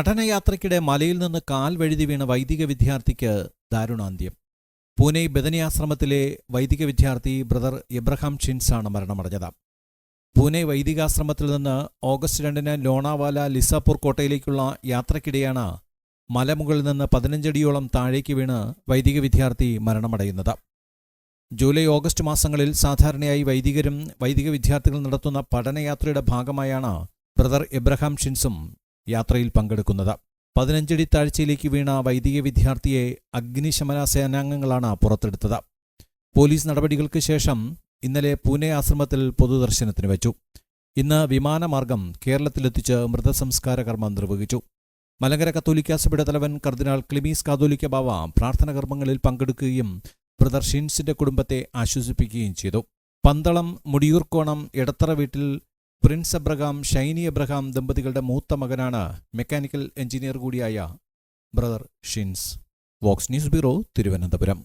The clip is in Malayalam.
പഠനയാത്രയ്ക്കിടെ മലയിൽ നിന്ന് കാൽ വഴുതി വീണ വൈദിക വിദ്യാർത്ഥിക്ക് ദാരുണാന്ത്യം. പൂനെ ബദനിയാശ്രമത്തിലെ വൈദിക വിദ്യാർത്ഥി ബ്രദർ എബ്രഹാം ഷിൻസാണ് മരണമടഞ്ഞത്. പൂനെ വൈദികാശ്രമത്തിൽ നിന്ന് ഓഗസ്റ്റ് രണ്ടിന് ലോണാവാല ലിസാപൂർ കോട്ടയിലേക്കുള്ള യാത്രയ്ക്കിടെയാണ് മലമുകളിൽ നിന്ന് പതിനഞ്ചടിയോളം താഴേക്ക് വീണ് വൈദിക വിദ്യാർത്ഥി മരണമടയുന്നത്. ജൂലൈ ഓഗസ്റ്റ് മാസങ്ങളിൽ സാധാരണയായി വൈദികരും വൈദിക വിദ്യാർത്ഥികളും നടത്തുന്ന പഠനയാത്രയുടെ ഭാഗമായാണ് ബ്രദർ എബ്രഹാം ഷിൻസും യാത്രയിൽ പങ്കെടുക്കുന്നത്. പതിനഞ്ചടി താഴ്ചയിലേക്ക് വീണ വൈദിക വിദ്യാർത്ഥിയെ അഗ്നിശമന സേനാംഗങ്ങളാണ് പുറത്തെടുത്തത്. പോലീസ് നടപടികൾക്ക് ശേഷം ഇന്നലെ പൂനെ ആശ്രമത്തിൽ പൊതുദർശനത്തിന് വെച്ചു. ഇന്ന് വിമാനമാർഗം കേരളത്തിലെത്തിച്ച് മൃതസംസ്കാര കർമ്മം നിർവഹിച്ചു. മലങ്കര കത്തോലിക്ക സഭയുടെ തലവൻ കർദിനാൾ ക്ലിമീസ് കാതോലിക്ക ബാവ പ്രാർത്ഥന കർമ്മങ്ങളിൽ പങ്കെടുക്കുകയും ബ്രദർ ഷിൻസിന്റെ കുടുംബത്തെ ആശ്വസിപ്പിക്കുകയും ചെയ്തു. പന്തളം മുടിയൂർക്കോണം എടത്തറ വീട്ടിൽ പ്രിൻസ് അബ്രഹാം ഷൈനി അബ്രഹാം ദമ്പതികളുടെ മൂത്ത മകനാണ് മെക്കാനിക്കൽ എഞ്ചിനീയർ കൂടിയായ brother Shins. Vox News bureau Thiruvananthapuram.